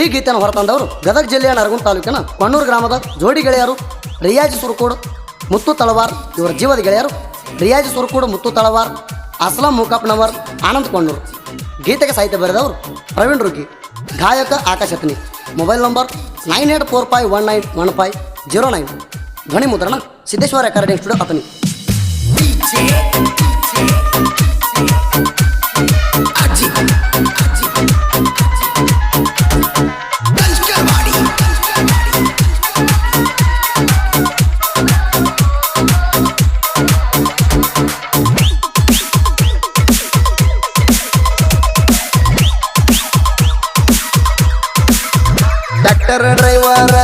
ಈ ಗೀತೆಯನ್ನು ಹೊರತಂದವರು ಗದಗ ಜಿಲ್ಲೆಯ ನರಗುಂದ ತಾಲೂಕಿನ ಕಣ್ಣೂರು ಗ್ರಾಮದ ಜೋಡಿ ಗೆಳೆಯರು ರಿಯಾಜ್ ಸುರಕೋಡು, ಮುತ್ತು ತಳವಾರ್, ಇವರ ಜೀವದ ಗೆಳೆಯರು ರಿಯಾಜ್ ಸುರಕೋಡು, ಮುತ್ತು ತಳವಾರ್, ಅಸ್ಲಂ ಮುಕಾಪ್ನವರ್ ಆನಂದ್ ಕೊಂಡೂರು ಗೀತೆಗೆ ಸಾಹಿತ್ಯ ಬರೆದವರು ಪ್ರವೀಣ್ ರುಗಿ ಗಾಯಕ Akash Athani mobile number nine eight four five one nine one five zero nine. ಧ್ವನಿ ಮುದ್ರಣ Siddeshwara recording studio Athani tractor driver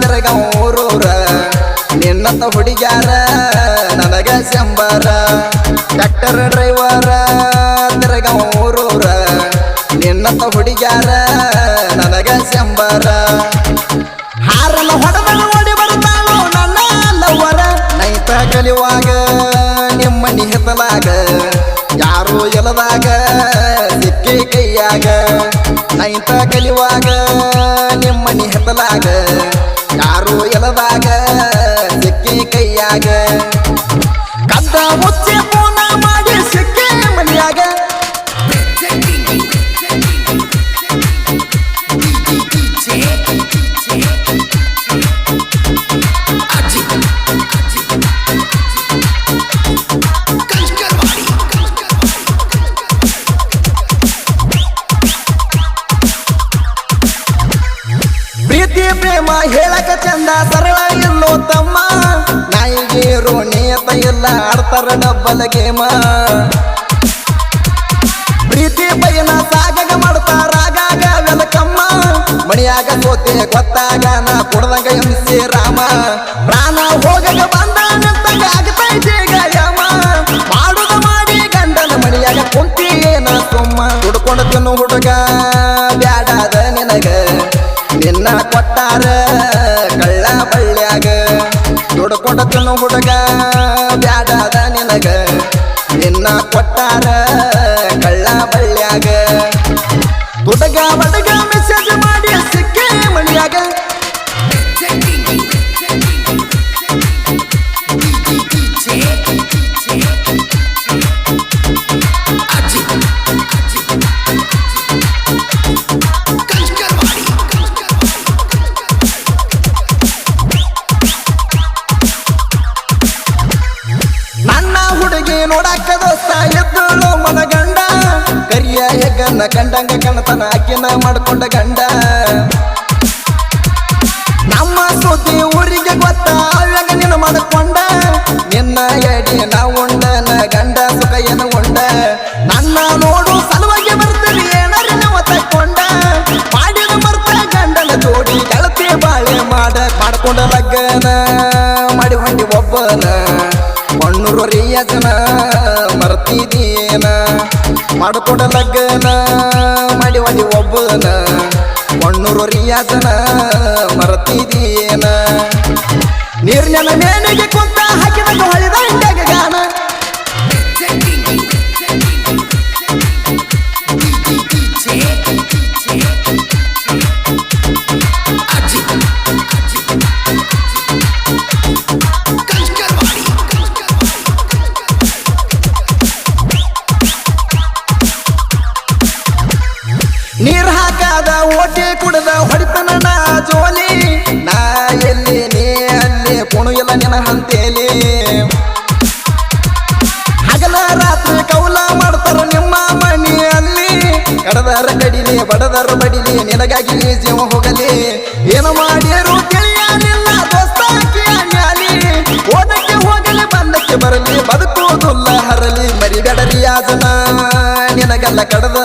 ತಿರಗೂರೂರ ನಿನ್ನಂತ ಹುಡುಗ್ಯಾರ, ನನಗ ಶಂಬರ ಟ್ರ್ಯಾಕ್ಟರ್ ಡ್ರೈವರ ತಿರಗೂರೂರ ನಿನ್ನಂತ ಹುಡುಗ್ಯಾರ, ನನಗ ಶಂಬರ ಹಾರನ ಹೊಡೆದನು ಓಡಿ ಬರ್ತಾಳು ನನ್ನ ಲವರ ನೈತ ಕಲಿಯುವಾಗ ನಿಮ್ಮ ನಿಹಿತಲಾಗ ಯಾರು ಎಲದಾಗ, ಸಿಕ್ಕಿ ಕೈಯಾಗ. ನೈತ ಕಲಿಯುವಾಗ ನಿಹಿತಲಾಗ ಯಾರು ಎಲದಾಗ ಸಿಕ್ಕಿ ಕೈಯಾಗ ಕಂದ ಮುಚ್ಚಿ ಪೂನ ಮಾಡಿ ಸಿಕ್ಕಿ ಮನೆಯಾಗ ಪ್ರೀತಿ ಪ್ರೇಮ ಹೇಳಕ ಚಂದ ಸರಳ ಇಲ್ಲೋ ತಮ್ಮ. ನಾಯಿಗೆ ರೋಣಿಯತ ಎಲ್ಲ ಆಡ್ತಾರ ಡಬ್ಬಲ ಗೇಮ. ಪ್ರೀತಿ ಬಯನ ಸಾಗಾಗ ಮಾಡ್ತಾರ ಆಗಾಗ ವೆಲಕಮ್ಮ. ಮಣಿಯಾಗ ಸೋತೆ ಗೊತ್ತಾಗ ನಾ ಕೊಡ್ದಂಗ ಎಂಸಿ ರಾಮ. ಪ್ರಾಣ ಹೋಗಗ ಬಂದ ಮಾಡುದ ಮಾಡಿ ಗಂಡನ ಮಣಿಯಾಗ ಕುಂತಿ ಏನ ಸುಮ್ಮ. ಹುಡ್ಕೊಂಡ ತಿನ್ನು ಹುಡುಗ. ದುಡ್ಕೊಂಡು ತಿನ್ನು ಹುಡುಗ ಬ್ಯಾಡಾದ ನಿನಗ ನಿನ್ನ ಕೊಟ್ಟಾರ ಕಳ್ಳ ಬಳ್ಳ್ಯಾಗ ಹುಡುಗ ಬಡಗ ಮೆಸೇಜ್ ಮಾಡಿ ಸಿಕ್ಕೇ ಮಣಿಯಾಗ ನೋಡಾಕ ದೋಸ್ತ ಎದ್ದಳು ಮನಗಂಡ. ಕರಿಯ ಹೆಗ್ಗನ್ನ ಕಂಡಂಗ ಕಣತನ ಆಕಿನ ಮಾಡ್ಕೊಂಡ ಗಂಡ. ನಮ್ಮ ಸುದ್ದಿ ಊರಿಗೆ ಗೊತ್ತ ಅವಾಗ ನಿನ್ನ ಮಾಡ್ಕೊಂಡ. ನಿನ್ನ ಎಡಿ ನಾ ಉಂಡ, ನ ಗಂಡ ಸುಖ ಏನು ಉಂಡ. ನನ್ನ ನೋಡು ಸಲುವಾಗಿ ಬರ್ತೀನಿ ಏನಾರಿ ನಾವು ತಕ್ಕೊಂಡ. ಮಾಡಿದ ಮರ್ತ ಗಂಡನ ಜೋಡಿ ಗೆಳತಿ ಬಾಳೆ ಮಾಡ ಮಾಡ್ಕೊಂಡ ರಿಯಜನ ಮರ್ತಿದೀನ. ಮಾಡ್ಕೊಂಡ ಲಗ್ಗನ ಮಾಡಿ ಹೊಂಡಿ ಒಬ್ಬನ. ಮಣ್ಣೂರು ರಿಯಾಜನ ಮರ್ತಿದೀನ. ನೀರ್ನ ಮೇನಿಗೆ ಕುಂತ ಹಾಕಿದ ಹೊಳಿದ ನೀರ್ ಹಾಕಾದ ಓಟಿ ಕುಡ್ದ ಹೊಡಿತನ ಜೋಲಿ. ನಾ ಎಲ್ಲಿ ನೀ ಅಲ್ಲಿ ಕುಣು ಎಲ್ಲ ನಿನ ಅಂತೇಲಿ ಹಗಲ ರಾತ್ರಿ ಕೌಲ ಮಾಡ್ತಾರ ನಿಮ್ಮ ಮನೆಯಲ್ಲಿ ಕಡದರ ಕಡಿಲಿ, ಬಡದರ ಬಡಿಲಿ, ನಿನಗಾಗಿ ಜೀವ ಹೋಗಲಿ. ಏನು ಮಾಡಿರು ತಿಳಿಯಲಿಲ್ಲ, ದೋಸ್ತ ಮ್ಯಾಲಿ. ಓದಕ್ಕೆ ಹೋಗಲಿ, ಬಂದಕ್ಕೆ ಬರಲಿ, ಬದುಕುವುದಿಲ್ಲ, ಹರಲಿ ಮರಿಬೇಡ ರಿಯಾಜನ ನಿನಗೆಲ್ಲ ಕಡದ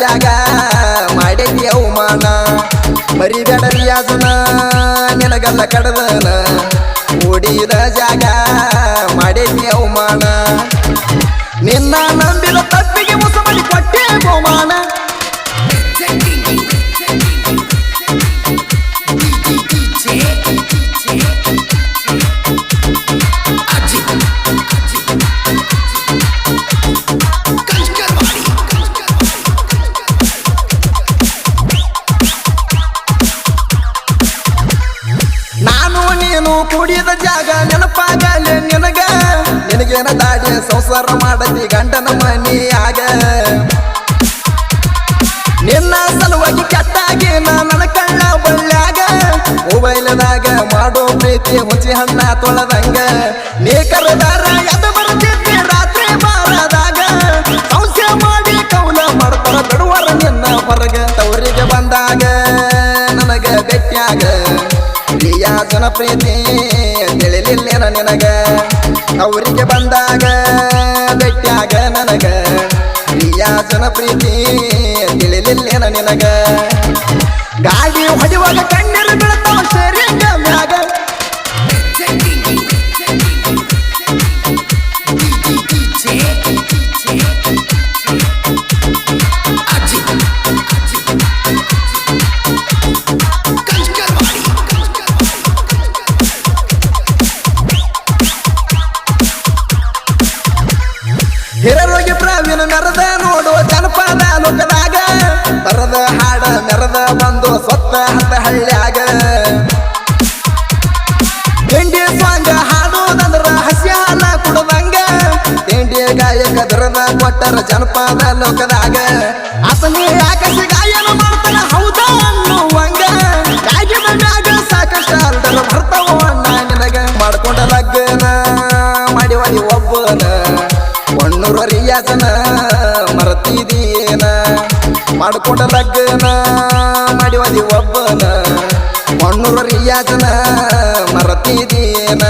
ಜಾಗ ಮಾಡಿದ್ಯ ಅವಮಾನ. ಮರಿಬೇಡರಿ ಯಾಸನ ನಿನಗಲ್ಲ ಕಡದನ. ಓಡಿದ ಜಾಗ ಕೂಡಿದ ಜಾಗ ನೆನಪಾಗಲೇ ನಿನಗ. ನಿನಗೇನ ದಾಡಿ ಸಂಸಾರ ಮಾಡದಿ ಗಂಡನ ಮನಿ ಮನಿಯಾಗ. ನಿನ್ನ ಸಲುವಾಗಿ ಕೆಟ್ಟಾಗಿ ನನ್ನ ಕಣ್ಣ ಬಳ್ಳಾಗ ಮೊಬೈಲ್ದಾಗ ಮಾಡೋ ಪ್ರೀತಿ ಹುಚ್ಚಿ ಹಣ್ಣ ತೊಳೆದಂಗ. ನೀ ಕರೆದಾರ ಎದ್ದು ಬರುತ್ತೆ ಪ್ರಿಯಾಸನ ಪ್ರೀತಿ ತಿಳಿಲಿಲ್ಲೇನ ನಿನಗ? ಅವರಿಗೆ ಬಂದಾಗ ಬೆಟ್ಟ್ಯಾಗ ನನಗ. ಪ್ರಿಯಾಸನ ಪ್ರೀತಿ, ತಿಳಿಲಿಲ್ಲೇನ ನಿನಗ? ಗಾಡಿ ಹೊಡೆಯುವಾಗ ಕಣ್ಣೀರು ಹಾಡ ಮೆರದ ಬಂದು ಸ್ವತ್ತ ಅಂತ ಹಳ್ಳ್ಯಾಗ ತಿಂಡಿ ಸಾಂಗ ಹಾಡೋದಂದ್ರ ಹಸಿ ಹಾಲ ಕುಡದಂಗ ತಿಂಡಿ ಗಾಯಕ ದರದ ಕೊಟ್ಟರ ಜನಪದ ಲೋಕದಾಗ ಆತನೇ ಯಾಕ ಗಾಯನ ಮಾಡ್ತಾನ, ಹೌದ ಅನ್ನುವಂಗ. ಗಾಗಿನ ಮ್ಯಾಗ ಸಾಕಷ್ಟ ಅಲ್ದರ ಬರ್ತಾವ ಅಣ್ಣ ನಿನಗ ಮಾಡ್ಕೊಂಡ ಲಗ್ನ ಮಾಡಿ ಒಡಿ ಒಬ್ಬನ ಒಣ್ಣೂರ ರಿಯಾಸನ ಮರತಿದೀನ ಮಾಡ್ಕೊಂಡ ಲಗ್ನ ಮಾಡಿ ಒದಿ ಒಬ್ಬನ. ಮಣ್ಣೂರ ರಿಯಾಜನ ಮರತಿದೀನ.